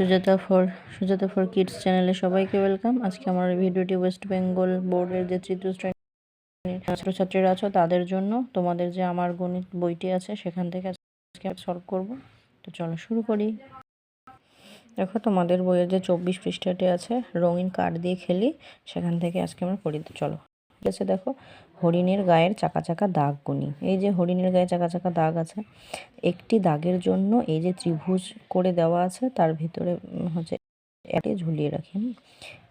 Sujata for Sujata for kids চ্যানেলে সবাইকে welcome. আজকে আমার ভিডিওটি ওয়েস্ট বেঙ্গল বোর্ডের যে তৃতীয় শ্রেণির ছাত্রছাত্রীরা আছো, তাদের জন্য তোমাদের যে আমার গণিত বইটি আছে, সেখান থেকে আজকে সলভ করব। তো চলো শুরু করি। দেখো, তোমাদের বইয়ের যে চব্বিশ পৃষ্ঠাটি আছে, রঙিন কার্ড দিয়ে খেলি, সেখান থেকে আজকে আমরা পড়িতে চলো। ঠিক আছে, দেখো হরিণের গায়ের চাকা চাকা দাগ গুনি এই যে হরিণের গায়ে চাকা চাকা দাগ আছে, একটি দাগের জন্য এই যে ত্রিভুজ করে দেওয়া আছে, তার ভিতরে হচ্ছে একটি ঝুলিয়ে রাখি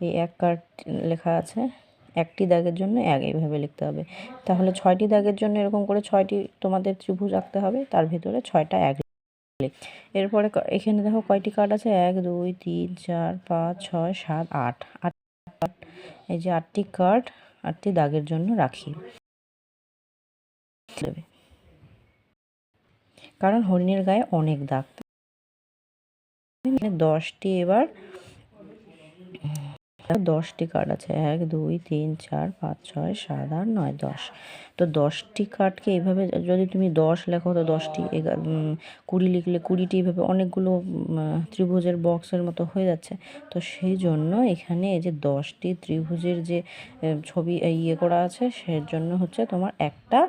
এই এক কার্ড লেখা আছে, একটি দাগের জন্য এক, এইভাবে লিখতে হবে। তাহলে ছয়টি দাগের জন্য এরকম করে ছয়টি তোমাদের ত্রিভুজ আঁকতে হবে, তার ভিতরে ছয়টা এক এরপরে এখানে দেখো কয়টি কার্ড আছে? এক, দুই, তিন, চার, পাঁচ, ছয়, সাত আট আট। এই যে আটটি কার্ড আটটি দাগের জন্য রাখি। কারণ হরিণের গায়ে অনেক দাগ দশটি এবার দশটি কার্ড আছে। এক, দুই, তিন, চার, পাঁচ, ছয়, সাত, আট, নয়, দশ। তো দশটি কার্ডকে এইভাবে যদি তুমি দশ লেখো, তো দশটি কুড়ি লিখলে কুড়িটি এইভাবে অনেকগুলো ত্রিভুজের বক্সের মতো হয়ে যাচ্ছে। তো সেই জন্য এখানে এই যে দশটি ত্রিভুজের যে ছবি ইয়ে করা আছে, সের জন্য হচ্ছে তোমার একটা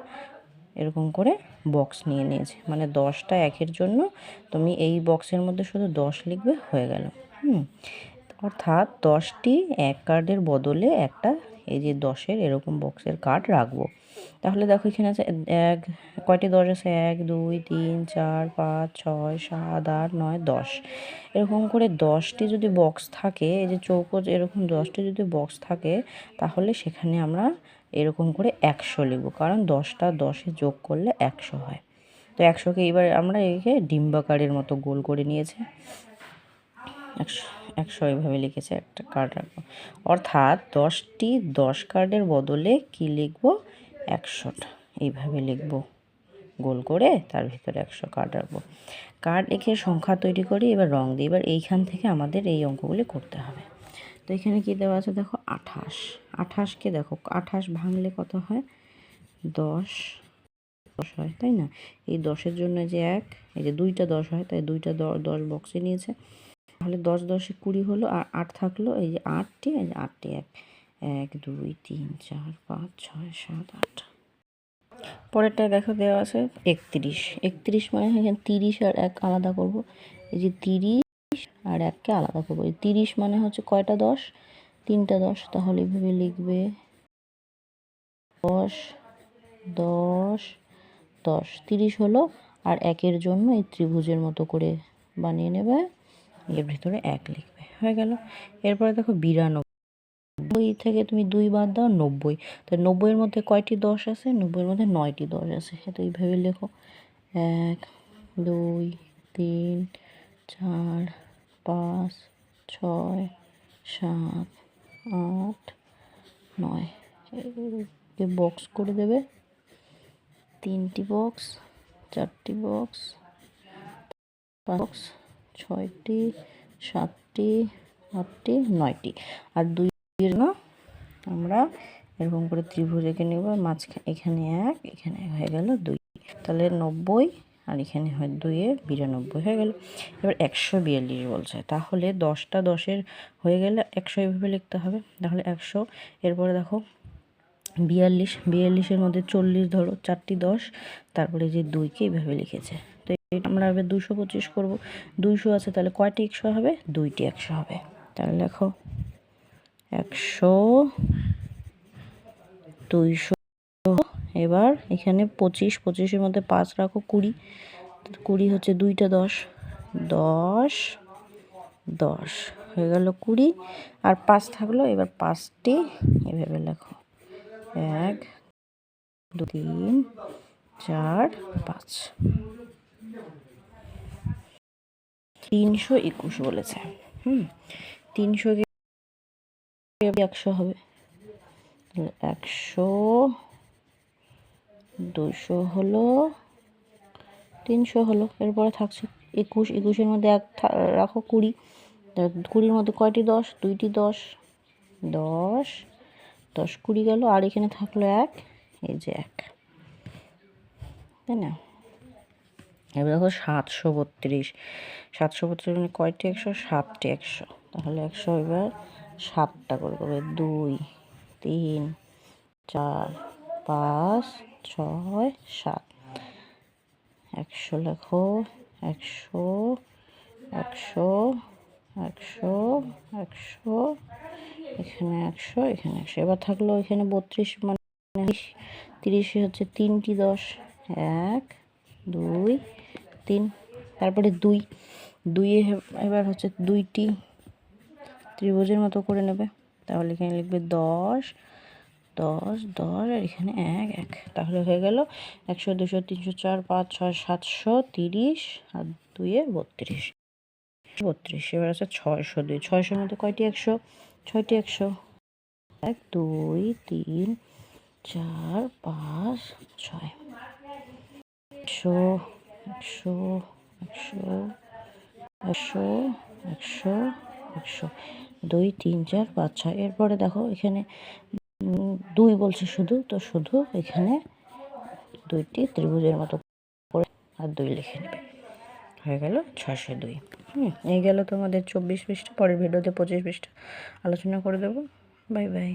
এরকম করে বক্স নিয়ে নিয়েছে। মানে দশটা একের জন্য তুমি এই বক্সের মধ্যে শুধু দশ লিখবে, হয়ে গেল। হুম। অর্থাৎ দশটি এক কার্ডের বদলে একটা এই যে দশের এরকম বক্সের কার্ড রাখব। তাহলে দেখো এখানে আছে এক, কয়টি দশ আছে? এক, দুই, তিন, চার, পাঁচ, ছয়, সাত, আট, নয়, দশ। এরকম করে দশটি যদি বক্স থাকে, এই যে চৌকো এরকম দশটি যদি বক্স থাকে, তাহলে সেখানে আমরা এরকম করে একশো লিখব, কারণ দশটা দশে যোগ করলে একশো হয়। তো একশোকে এবার আমরা একে ডিম্বাকারের মতো গোল করে নিয়েছি। একশো একশো এভাবে লিখেছে একটা কার্ড রাখব। অর্থাৎ দশটি দশ কার্ডের বদলে কি লিখব? একশোটা এইভাবে লিখব। গোল করে তার ভিতরে একশো কার্ড রাখব। কার্ড এঁকে সংখ্যা তৈরি করি, এবার রং দিই। এবার এইখান থেকে আমাদের এই অঙ্কগুলি করতে হবে। তো এখানে কী দেওয়া আছে? দেখো আঠাশ। আঠাশকে দেখো, আঠাশ ভাঙলে কত হয়? দশ। দশ হয়, তাই না? এই দশের জন্য যে এক, এই যে দুইটা দশ হয়, তাই দুইটা দশ বক্সে নিয়েছে। তাহলে দশ দশে কুড়ি হলো আর আট থাকল, এই যে আটটি, এই যে আটটি এক এক, দুই, তিন, চার, পাঁচ, ছয়, সাত, আট। পরেরটায় দেখো দেওয়া আছে একত্রিশ। একত্রিশ মানে এখানে তিরিশ আর এক আলাদা করব। এই যে তিরিশ আর এককে আলাদা করব। এই তিরিশ মানে হচ্ছে কয়টা দশ? তিনটা দশ। তাহলে এইভাবে লিখবে দশ দশ দশ। তিরিশ হলো আর একের জন্য এই ত্রিভুজের মতো করে বানিয়ে নেবে। এর ভিতরে এক লিখবে। হয়ে গেল। এরপরে দেখো বিরানব্বই। থেকে তুমি দুই বাদ দাও, নব্বই। তো নব্বইয়ের মধ্যে কয়টি দশ আছে? নব্বইয়ের মধ্যে নয়টি দশ আছে। তো এইভাবে লেখো। এক, দুই, তিন, চার, পাঁচ, ছয়, সাত, আট, নয়। বক্স করে দেবে। তিনটি বক্স চারটি বক্স বক্স ছয়টি, সাতটি, আটটি, নয়টি। আর দুই আমরা এরকম করে ত্রিভুজ এঁকে নেব মাঝখানে, এখানে এক, এখানে হয়ে গেল দুই। তাহলে নব্বই, আর এখানে হয় দুইয়ে বিরানব্বই হয়ে গেল। এবার একশো বিয়াল্লিশ বলছে। তাহলে দশটা দশের হয়ে গেলে একশো এভাবে লিখতে হবে। তাহলে একশো, এরপরে দেখো, বিয়াল্লিশ, বিয়াল্লিশের মধ্যে চল্লিশ ধরো, চারটি দশ, তারপরে যে দুইকে এইভাবে লিখেছে। আমরা এবার দুশো পঁচিশ করব। দুইশো আছে তাহলে কয়টি একশো হবে? দুইটি একশো হবে। তাহলে লেখো একশো, দুইশো, এবার এখানে পঁচিশ, পঁচিশের মধ্যে পাঁচ রাখো কুড়ি। কুড়ি হচ্ছে দুইটা দশ। দশ দশ, হয়ে গেল কুড়ি। আর পাঁচ থাকল, এবার পাঁচটি, এভাবে লেখো। এক দু তিন, চার, পাঁচ। তিনশো একুশ বলেছে। হুম, তিনশো একশো হবে? একশো দুশো হলো, তিনশো হলো, এরপরে থাকছে একুশ। একুশের মধ্যে এক রাখো কুড়ি। কুড়ির মধ্যে কয়টি? দশ। দুইটি দশ। দশ। দশ কুড়ি গেল, আর এখানে থাকল এক। এই যে এক। তাই না? এবার দেখো সাতশো বত্রিশ। সাতশো বত্রিশ মানে কয়টি? একশো সাতটি একশো। তাহলে একশো এবার সাতটা করে দেবে দুই, তিন, চার, পাঁচ, ছয়, সাত। একশো লেখো, একশো একশো একশো একশো, এখানে একশো এখানে একশো। এবার থাকল এখানে বত্রিশ মানে তিরিশে হচ্ছে তিনটি দশ, এক দুই, তিন, তারপরে দুই। দুইয়ে এবার হচ্ছে দুইটি ত্রিভুজের মতো করে নেবে। তাহলে এখানে লিখবে দশ দশ দশ, আর এখানে এক এক। তাহলে হয়ে গেল একশো, দুশো, তিনশো, চার, পাঁচ, ছয়, সাতশো, তিরিশ, আর দুইয়ে বত্রিশ। বত্রিশ, এবার আছে ছয়শো দুই। ছয়শোর মধ্যে কয়টি একশো? ছয়টি একশো। এক, দুই, তিন, চার, পাঁচ, ছয়। একশো একশো একশো একশো একশো একশো। দুই, তিন, চার, পাঁচ, ছয়। এরপরে দেখো এখানে দুই বলছে শুধু, তো শুধু এখানে দুইটি ত্রিভুজের মতো করে আর দুই লিখে নেবে। হয়ে গেল ছশো দুই। হুম, এই গেল তোমাদের চব্বিশ পৃষ্ঠা, পরের ভিডিওতে পঁচিশ পৃষ্ঠা আলোচনা করে দেবো। Bye bye.